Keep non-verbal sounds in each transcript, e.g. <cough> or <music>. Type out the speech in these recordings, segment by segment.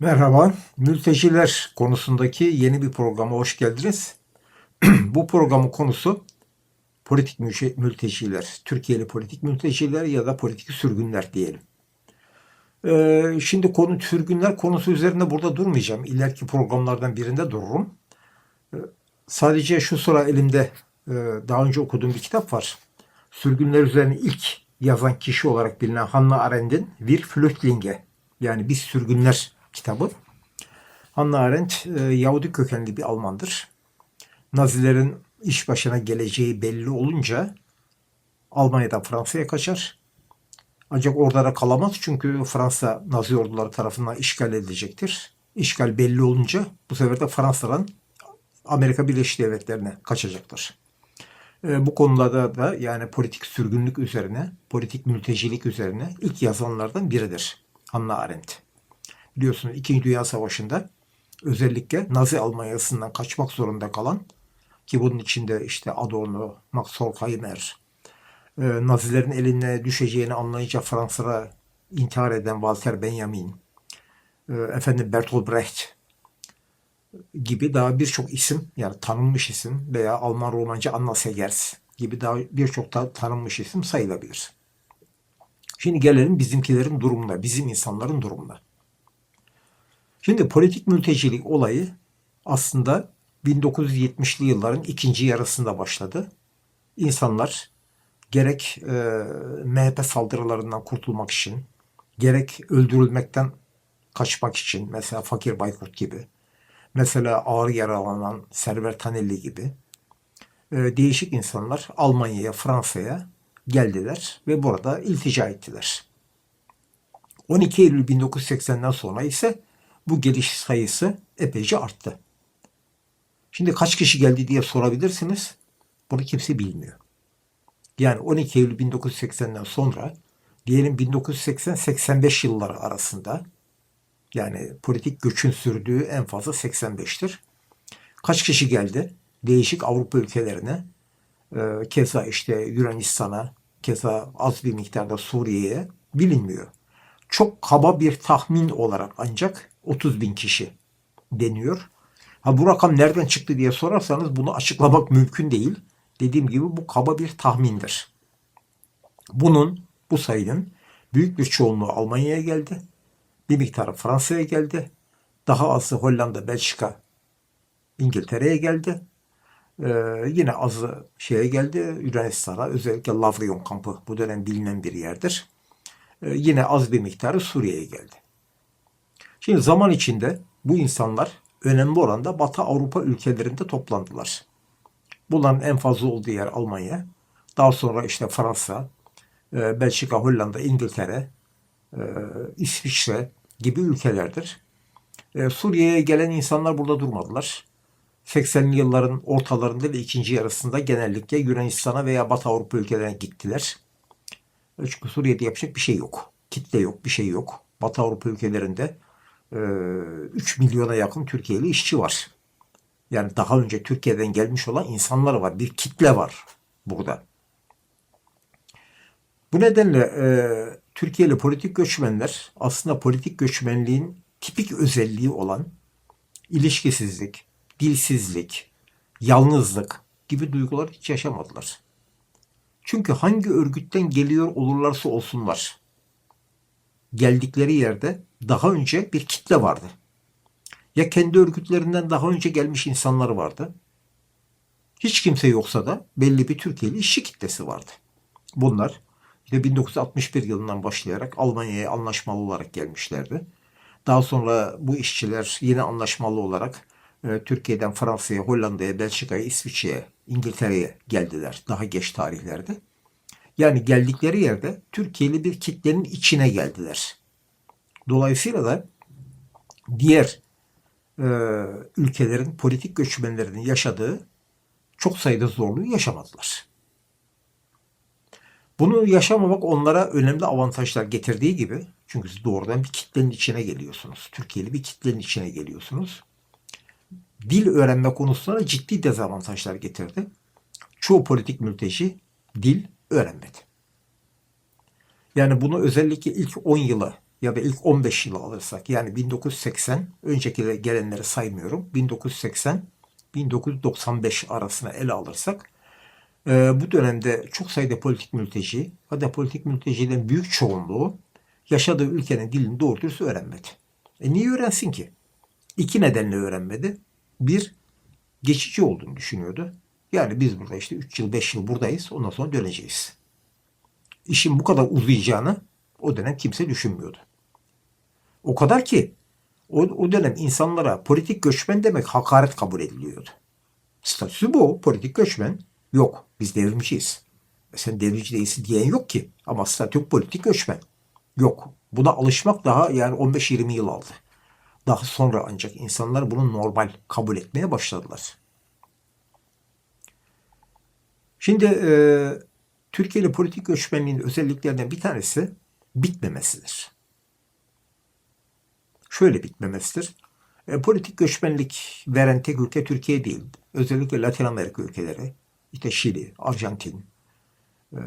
Merhaba, mülteciler konusundaki yeni bir programa hoş geldiniz. <clears throat> Bu programın konusu politik mülteciler, Türkiye'li politik mülteciler ya da politik sürgünler diyelim. Ee, şimdi konu sürgünler konusu üzerinde burada durmayacağım. İleriki programlardan birinde dururum. Ee, sadece şu sıra elimde e, daha önce okuduğum bir kitap var. Sürgünler üzerine ilk yazan kişi olarak bilinen Hannah Arendt'in Bir Flüchtlinge yani Biz Sürgünler kitabı. Hannah Arendt e, Yahudi kökenli bir Almandır. Nazilerin iş başına geleceği belli olunca Almanya'dan Fransa'ya kaçar. Ancak orada da kalamaz çünkü Fransa Nazi orduları tarafından işgal edilecektir. İşgal belli olunca bu sefer de Fransa'dan Amerika Birleşik Devletleri'ne kaçacaktır. E, bu konularda da yani politik sürgünlük üzerine, politik mültecilik üzerine ilk yazanlardan biridir Hannah Arendt. Biliyorsunuz İkinci Dünya Savaşı'nda özellikle Nazi Almanya'sından kaçmak zorunda kalan ki bunun içinde işte Adorno, Max Horkheimer, e, Nazilerin eline düşeceğini anlayınca Fransa'da intihar eden Walter Benjamin, e, efendim Bertolt Brecht gibi daha birçok isim yani tanınmış isim veya Alman romancı Anna Segers gibi daha birçok da tanınmış isim sayılabilir. Şimdi gelelim bizimkilerin durumuna, bizim insanların durumuna. Şimdi politik mültecilik olayı aslında 1970'li yılların ikinci yarısında başladı. İnsanlar gerek e, MHP saldırılarından kurtulmak için, gerek öldürülmekten kaçmak için, mesela Fakir Baykurt gibi, mesela ağır yaralanan Server Tanelli gibi e, değişik insanlar Almanya'ya, Fransa'ya geldiler ve burada iltica ettiler. 12 Eylül 1980'den sonra ise bu geliş sayısı epeyce arttı. Şimdi kaç kişi geldi diye sorabilirsiniz. Bunu kimse bilmiyor. Yani 12 Eylül 1980'den sonra diyelim 1980-85 yılları arasında yani politik göçün sürdüğü en fazla 85'tir. Kaç kişi geldi? Değişik Avrupa ülkelerine, e, keza işte Yunanistan'a, keza az bir miktarda Suriye'ye bilinmiyor. Çok kaba bir tahmin olarak ancak 30 bin kişi deniyor. Ha bu rakam nereden çıktı diye sorarsanız bunu açıklamak mümkün değil. Dediğim gibi bu kaba bir tahmindir. Bunun, bu sayının büyük bir çoğunluğu Almanya'ya geldi. Bir miktarı Fransa'ya geldi. Daha azı Hollanda, Belçika, İngiltere'ye geldi. Ee, yine azı şeye geldi Yunanistan'a. Özellikle Lavrion kampı bu dönem bilinen bir yerdir. Ee, yine az bir miktarı Suriye'ye geldi. Şimdi zaman içinde bu insanlar önemli oranda Batı Avrupa ülkelerinde toplandılar. Bunların en fazla olduğu yer Almanya. Daha sonra işte Fransa, e, Belçika, Hollanda, İngiltere, e, İsviçre gibi ülkelerdir. E, Suriye'ye gelen insanlar burada durmadılar. 80'li yılların ortalarında ve ikinci yarısında genellikle Yunanistan'a veya Batı Avrupa ülkelerine gittiler. Çünkü Suriye'de yapacak bir şey yok. Kitle yok, bir şey yok. Batı Avrupa ülkelerinde 3 milyona yakın Türkiye'li işçi var. Yani daha önce Türkiye'den gelmiş olan insanlar var. Bir kitle var burada. Bu nedenle e, Türkiye'li politik göçmenler aslında politik göçmenliğin tipik özelliği olan ilişkisizlik, dilsizlik, yalnızlık gibi duygular hiç yaşamadılar. Çünkü hangi örgütten geliyor olurlarsa olsunlar, geldikleri yerde daha önce bir kitle vardı. Ya kendi örgütlerinden daha önce gelmiş insanlar vardı. Hiç kimse yoksa da belli bir Türkiye'li işçi kitlesi vardı. Bunlar işte 1961 yılından başlayarak Almanya'ya anlaşmalı olarak gelmişlerdi. Daha sonra bu işçiler yine anlaşmalı olarak e, Türkiye'den Fransa'ya, Hollanda'ya, Belçika'ya, İsviçre'ye, İngiltere'ye geldiler daha geç tarihlerde. Yani geldikleri yerde Türkiye'li bir kitlenin içine geldiler. Dolayısıyla da diğer e, ülkelerin politik göçmenlerinin yaşadığı çok sayıda zorluğu yaşamadılar. Bunu yaşamamak onlara önemli avantajlar getirdiği gibi çünkü siz doğrudan bir kitlenin içine geliyorsunuz. Türkiye'li bir kitlenin içine geliyorsunuz. Dil öğrenme konusunda ciddi dezavantajlar getirdi. Çoğu politik mülteci dil öğrenmedi. Yani bunu özellikle ilk 10 yılı ya da ilk 15 yılı alırsak yani 1980 önceki gelenleri saymıyorum. 1980 1995 arasına ele alırsak e, bu dönemde çok sayıda politik mülteci hatta politik mültecilerin büyük çoğunluğu yaşadığı ülkenin dilini doğru dürüst öğrenmedi. E niye öğrensin ki? İki nedenle öğrenmedi. Bir, geçici olduğunu düşünüyordu. Yani biz burada işte 3 yıl 5 yıl buradayız ondan sonra döneceğiz. İşin bu kadar uzayacağını o dönem kimse düşünmüyordu. O kadar ki o, o dönem insanlara politik göçmen demek hakaret kabul ediliyordu. Statüsü bu. Politik göçmen. Yok. Biz devrimciyiz. E sen devrimci değilsin diyen yok ki. Ama statü politik göçmen. Yok. Buna alışmak daha yani 15-20 yıl aldı. Daha sonra ancak insanlar bunu normal kabul etmeye başladılar. Şimdi e, Türkiye'li politik göçmenliğin özelliklerinden bir tanesi bitmemesidir. Şöyle bitmemesidir. E, politik göçmenlik veren tek ülke Türkiye değil. Özellikle Latin Amerika ülkeleri, işte Şili, Arjantin, e,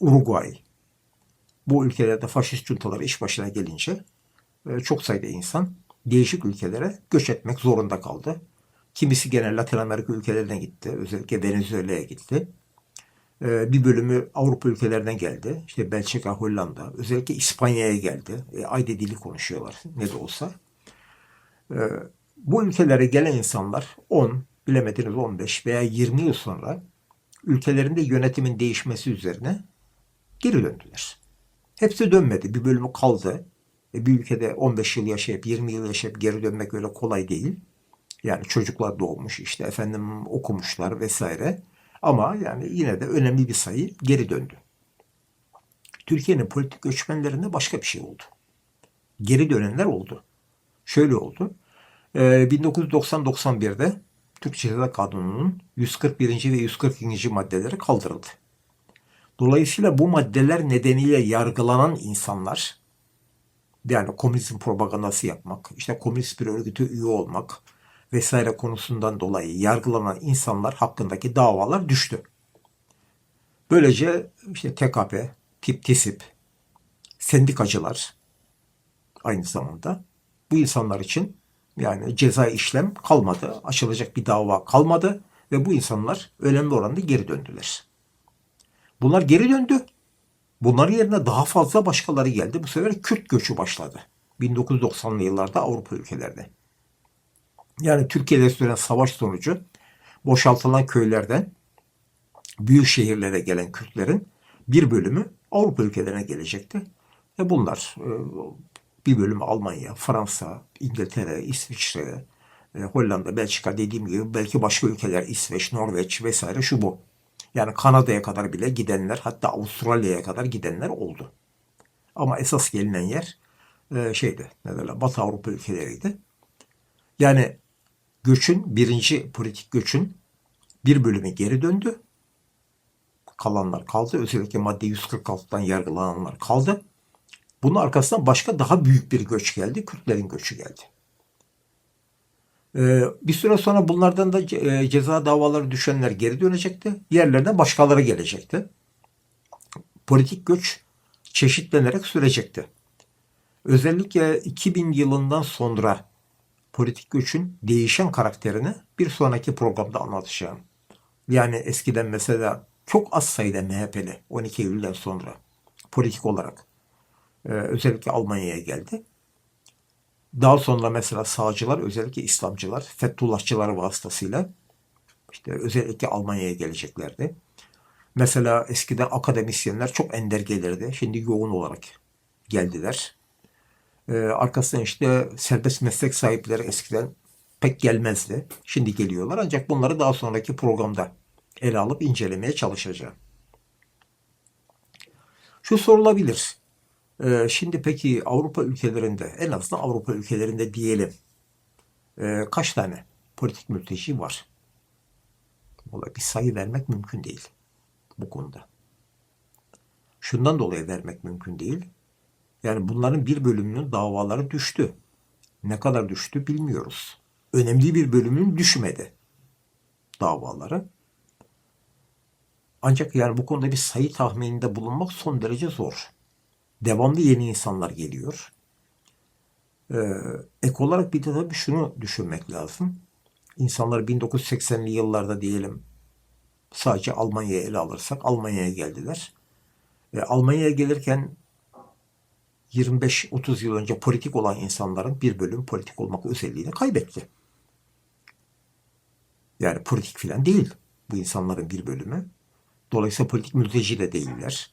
Uruguay, bu ülkelerde faşist juntalar iş başına gelince e, çok sayıda insan değişik ülkelere göç etmek zorunda kaldı. Kimisi gene Latin Amerika ülkelerine gitti. Özellikle Venezuela'ya gitti. Ee, bir bölümü Avrupa ülkelerinden geldi. İşte Belçika, Hollanda, özellikle İspanya'ya geldi. E, aynı dili konuşuyorlar ne de olsa. Ee, bu ülkelere gelen insanlar 10, bilemediniz 15 veya 20 yıl sonra ülkelerinde yönetimin değişmesi üzerine geri döndüler. Hepsi dönmedi. Bir bölümü kaldı. E, bir ülkede 15 yıl yaşayıp 20 yıl yaşayıp geri dönmek öyle kolay değil. Yani çocuklar doğmuş işte efendim okumuşlar vesaire. Ama yani yine de önemli bir sayı geri döndü. Türkiye'nin politik göçmenlerinde başka bir şey oldu. Geri dönenler oldu. Şöyle oldu. 1990-91'de Türk Ceza Kanunu'nun 141. ve 142. maddeleri kaldırıldı. Dolayısıyla bu maddeler nedeniyle yargılanan insanlar yani komünizm propagandası yapmak, işte komünist bir örgüte üye olmak, vesaire konusundan dolayı yargılanan insanlar hakkındaki davalar düştü. Böylece işte TKP, tip TİSİP, sendikacılar aynı zamanda bu insanlar için yani ceza işlem kalmadı. Açılacak bir dava kalmadı ve bu insanlar önemli oranda geri döndüler. Bunlar geri döndü. Bunların yerine daha fazla başkaları geldi. Bu sefer Kürt göçü başladı. 1990'lı yıllarda Avrupa ülkelerinde. Yani Türkiye'de süren savaş sonucu boşaltılan köylerden büyük şehirlere gelen Kürtlerin bir bölümü Avrupa ülkelerine gelecekti. Ve bunlar e, bir bölümü Almanya, Fransa, İngiltere, İsviçre, e, Hollanda, Belçika dediğim gibi belki başka ülkeler İsveç, Norveç vesaire şu bu. Yani Kanada'ya kadar bile gidenler hatta Avustralya'ya kadar gidenler oldu. Ama esas gelinen yer e, şeydi, ne derler, Batı Avrupa ülkeleriydi. Yani göçün, birinci politik göçün bir bölümü geri döndü. Kalanlar kaldı. Özellikle madde 146'dan yargılananlar kaldı. Bunun arkasından başka daha büyük bir göç geldi. Kürtlerin göçü geldi. Ee, bir süre sonra bunlardan da e, ceza davaları düşenler geri dönecekti. Yerlerine başkaları gelecekti. Politik göç çeşitlenerek sürecekti. Özellikle 2000 yılından sonra politik göçün değişen karakterini bir sonraki programda anlatacağım. Yani eskiden mesela çok az sayıda MHP'li 12 Eylül'den sonra politik olarak e, özellikle Almanya'ya geldi. Daha sonra mesela sağcılar özellikle İslamcılar Fethullahçılar vasıtasıyla işte özellikle Almanya'ya geleceklerdi. Mesela eskiden akademisyenler çok ender gelirdi. Şimdi yoğun olarak geldiler. E, arkasından işte serbest meslek sahipleri eskiden pek gelmezdi. Şimdi geliyorlar ancak bunları daha sonraki programda ele alıp incelemeye çalışacağım. Şu sorulabilir. Ee, şimdi peki Avrupa ülkelerinde en azından Avrupa ülkelerinde diyelim e, kaç tane politik mülteci var? Vallahi bir sayı vermek mümkün değil bu konuda. Şundan dolayı vermek mümkün değil. Yani bunların bir bölümünün davaları düştü. Ne kadar düştü bilmiyoruz. Önemli bir bölümün düşmedi davaları. Ancak yani bu konuda bir sayı tahmininde bulunmak son derece zor. Devamlı yeni insanlar geliyor. Ee, ek olarak bir de tabii şunu düşünmek lazım. İnsanlar 1980'li yıllarda diyelim sadece Almanya'ya ele alırsak Almanya'ya geldiler. Ve Almanya'ya gelirken 25-30 yıl önce politik olan insanların bir bölüm politik olmak özelliğini kaybetti. Yani politik filan değil bu insanların bir bölümü. Dolayısıyla politik mülteci de değiller.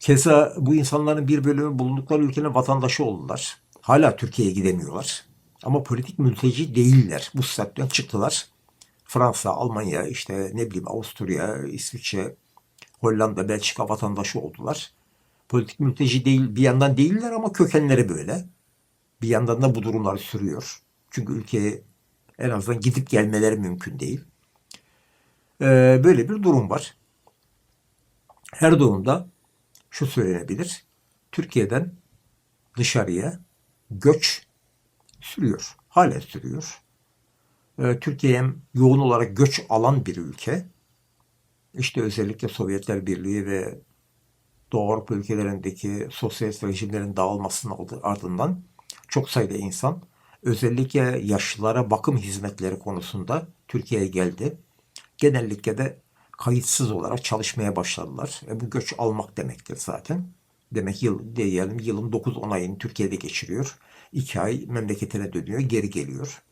Keza bu insanların bir bölümü bulundukları ülkenin vatandaşı oldular. Hala Türkiye'ye gidemiyorlar. Ama politik mülteci değiller. Bu statüden çıktılar. Fransa, Almanya, işte ne bileyim Avusturya, İsviçre, Hollanda, Belçika vatandaşı oldular. Politik mülteci değil, bir yandan değiller ama kökenleri böyle. Bir yandan da bu durumlar sürüyor. Çünkü ülkeye en azından gidip gelmeleri mümkün değil. Ee, böyle bir durum var. Her durumda şu söylenebilir. Türkiye'den dışarıya göç sürüyor. Hala sürüyor. Ee, Türkiye hem yoğun olarak göç alan bir ülke. İşte özellikle Sovyetler Birliği ve Doğu Avrupa ülkelerindeki sosyalist rejimlerin dağılmasının ardından çok sayıda insan özellikle yaşlılara bakım hizmetleri konusunda Türkiye'ye geldi. Genellikle de kayıtsız olarak çalışmaya başladılar. E bu göç almak demektir zaten. Demek yıl diyelim yılın 9-10 ayını Türkiye'de geçiriyor. 2 ay memleketine dönüyor, geri geliyor.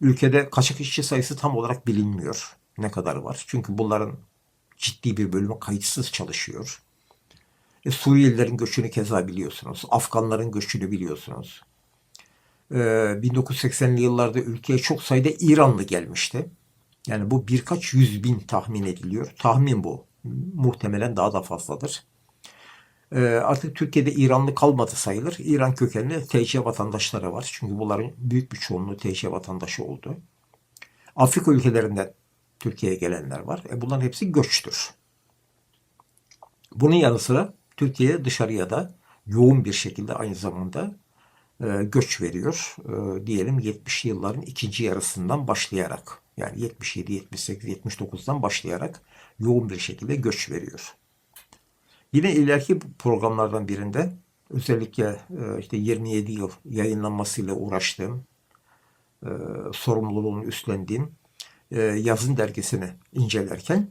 Ülkede kaçak işçi sayısı tam olarak bilinmiyor. Ne kadar var? Çünkü bunların ciddi bir bölümü kayıtsız çalışıyor. E, Suriyelilerin göçünü keza biliyorsunuz. Afganların göçünü biliyorsunuz. E, 1980'li yıllarda ülkeye çok sayıda İranlı gelmişti. Yani bu birkaç yüz bin tahmin ediliyor. Tahmin bu. Muhtemelen daha da fazladır. E, artık Türkiye'de İranlı kalmadı sayılır. İran kökenli TC vatandaşları var. Çünkü bunların büyük bir çoğunluğu TC vatandaşı oldu. Afrika ülkelerinden Türkiye'ye gelenler var. E bunların hepsi göçtür. Bunun yanı sıra Türkiye dışarıya da yoğun bir şekilde aynı zamanda e, göç veriyor. E, diyelim 70'li yılların ikinci yarısından başlayarak yani 77, 78, 79'dan başlayarak yoğun bir şekilde göç veriyor. Yine ileriki programlardan birinde özellikle e, işte 27 yıl yayınlanmasıyla uğraştığım, sorumluluğunu üstlendiğim yazın dergisini incelerken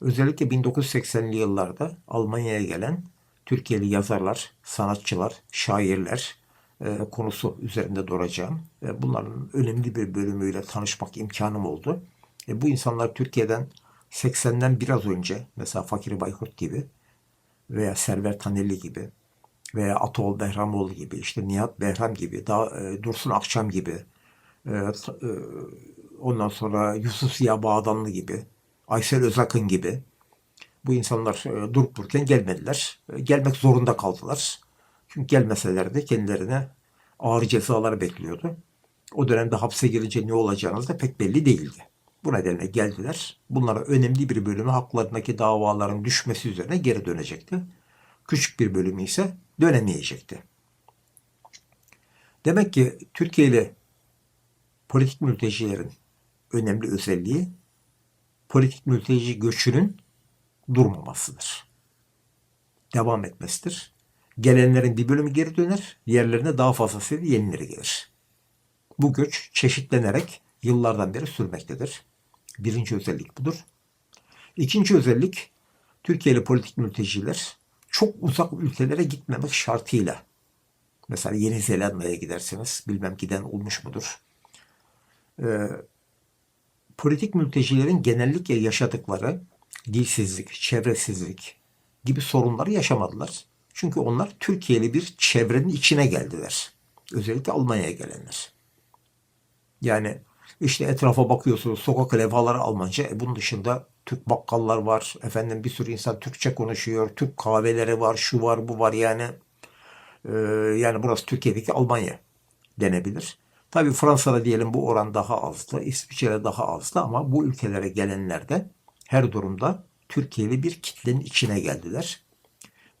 özellikle 1980'li yıllarda Almanya'ya gelen Türkiye'li yazarlar, sanatçılar, şairler e, konusu üzerinde duracağım. E, bunların önemli bir bölümüyle tanışmak imkanım oldu. E, bu insanlar Türkiye'den 80'den biraz önce mesela Fakir Baykurt gibi veya Server Taneli gibi veya Atol Behramoğlu gibi işte Nihat Behram gibi daha e, Dursun Akçam gibi e, e, ondan sonra Yusuf Ziya Bağdanlı gibi Aysel Özakın gibi bu insanlar e, durup dururken gelmediler. E, gelmek zorunda kaldılar. Çünkü gelmeselerdi kendilerine ağır cezalar bekliyordu. O dönemde hapse girince ne olacağınız da pek belli değildi. Bu nedenle geldiler. Bunlara önemli bir bölümü haklarındaki davaların düşmesi üzerine geri dönecekti. Küçük bir bölümü ise dönemeyecekti. Demek ki Türkiye ile politik mültecilerin önemli özelliği politik mülteci göçünün durmamasıdır. Devam etmesidir. Gelenlerin bir bölümü geri döner, yerlerine daha fazlası yenileri gelir. Bu göç çeşitlenerek yıllardan beri sürmektedir. Birinci özellik budur. İkinci özellik Türkiye'li politik mülteciler çok uzak ülkelere gitmemek şartıyla mesela Yeni Zelanda'ya gidersiniz bilmem giden olmuş mudur? Ee, politik mültecilerin genellikle yaşadıkları dilsizlik, çevresizlik gibi sorunları yaşamadılar. Çünkü onlar Türkiye'li bir çevrenin içine geldiler. Özellikle Almanya'ya gelenler. Yani işte etrafa bakıyorsunuz sokak levhaları Almanca. E bunun dışında Türk bakkallar var. Efendim bir sürü insan Türkçe konuşuyor. Türk kahveleri var. Şu var bu var yani. E, yani burası Türkiye'deki Almanya denebilir. Tabi Fransa'da diyelim bu oran daha azdı. İsviçre'de daha azdı ama bu ülkelere gelenler de her durumda Türkiye'li bir kitlenin içine geldiler.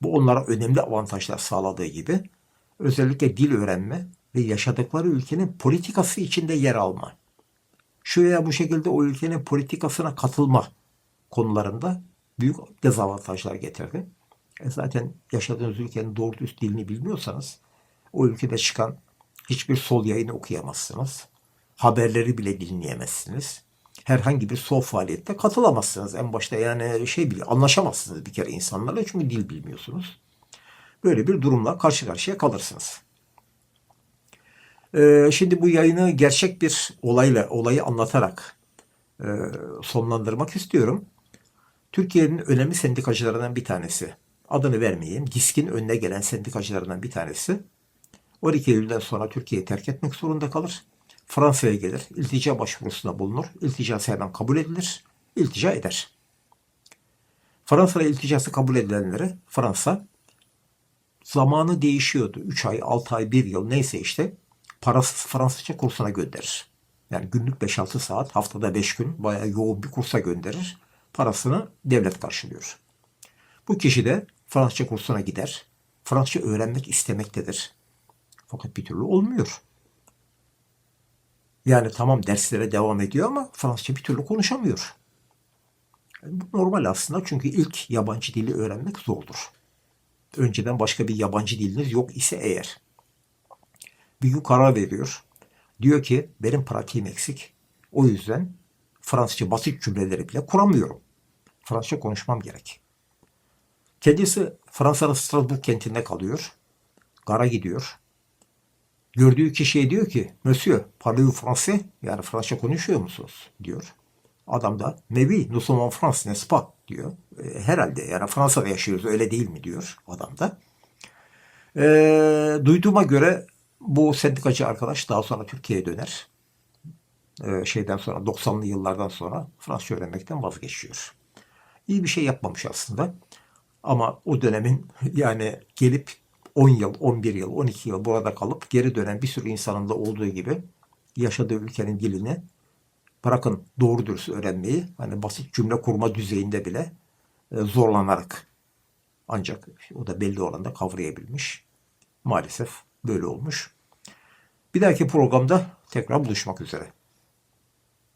Bu onlara önemli avantajlar sağladığı gibi özellikle dil öğrenme ve yaşadıkları ülkenin politikası içinde yer alma. Şu veya bu şekilde o ülkenin politikasına katılma konularında büyük dezavantajlar getirdi. E zaten yaşadığınız ülkenin doğru düz dilini bilmiyorsanız o ülkede çıkan hiçbir sol yayını okuyamazsınız. Haberleri bile dinleyemezsiniz. Herhangi bir sol faaliyette katılamazsınız. En başta yani şey bile anlaşamazsınız bir kere insanlarla çünkü dil bilmiyorsunuz. Böyle bir durumla karşı karşıya kalırsınız. Ee, şimdi bu yayını gerçek bir olayla, olayı anlatarak e, sonlandırmak istiyorum. Türkiye'nin önemli sendikacılarından bir tanesi. Adını vermeyeyim. DİSK'in önüne gelen sendikacılarından bir tanesi. 12 Eylül'den sonra Türkiye'yi terk etmek zorunda kalır. Fransa'ya gelir. İltica başvurusunda bulunur. İlticası hemen kabul edilir. İltica eder. Fransa'da ilticası kabul edilenlere Fransa zamanı değişiyordu. 3 ay, 6 ay, 1 yıl neyse işte parasız Fransızca kursuna gönderir. Yani günlük 5-6 saat, haftada 5 gün bayağı yoğun bir kursa gönderir. Parasını devlet karşılıyor. Bu kişi de Fransızca kursuna gider. Fransızca öğrenmek istemektedir. Fakat bir türlü olmuyor. Yani tamam derslere devam ediyor ama Fransızca bir türlü konuşamıyor. Yani bu normal aslında çünkü ilk yabancı dili öğrenmek zordur. Önceden başka bir yabancı diliniz yok ise eğer. Bir gün veriyor. Diyor ki benim pratiğim eksik. O yüzden Fransızca basit cümleleri bile kuramıyorum. Fransızca konuşmam gerek. Kendisi Fransa'nın Strasbourg kentinde kalıyor. Gara gidiyor. Gördüğü kişiye diyor ki, Monsieur, parlez-vous français? Yani Fransızca konuşuyor musunuz? diyor. Adam da, oui, nous sommes en France, n'est-ce pas? diyor. E, herhalde yani Fransa'da yaşıyoruz öyle değil mi diyor adam da. E, duyduğuma göre bu sendikacı arkadaş daha sonra Türkiye'ye döner. E, şeyden sonra 90'lı yıllardan sonra Fransızca öğrenmekten vazgeçiyor. İyi bir şey yapmamış aslında. Ama o dönemin <laughs> yani gelip 10 yıl, 11 yıl, 12 yıl burada kalıp geri dönen bir sürü insanın da olduğu gibi yaşadığı ülkenin dilini bırakın doğru dürüst öğrenmeyi hani basit cümle kurma düzeyinde bile e, zorlanarak ancak o da belli oranda kavrayabilmiş. Maalesef böyle olmuş. Bir dahaki programda tekrar buluşmak üzere.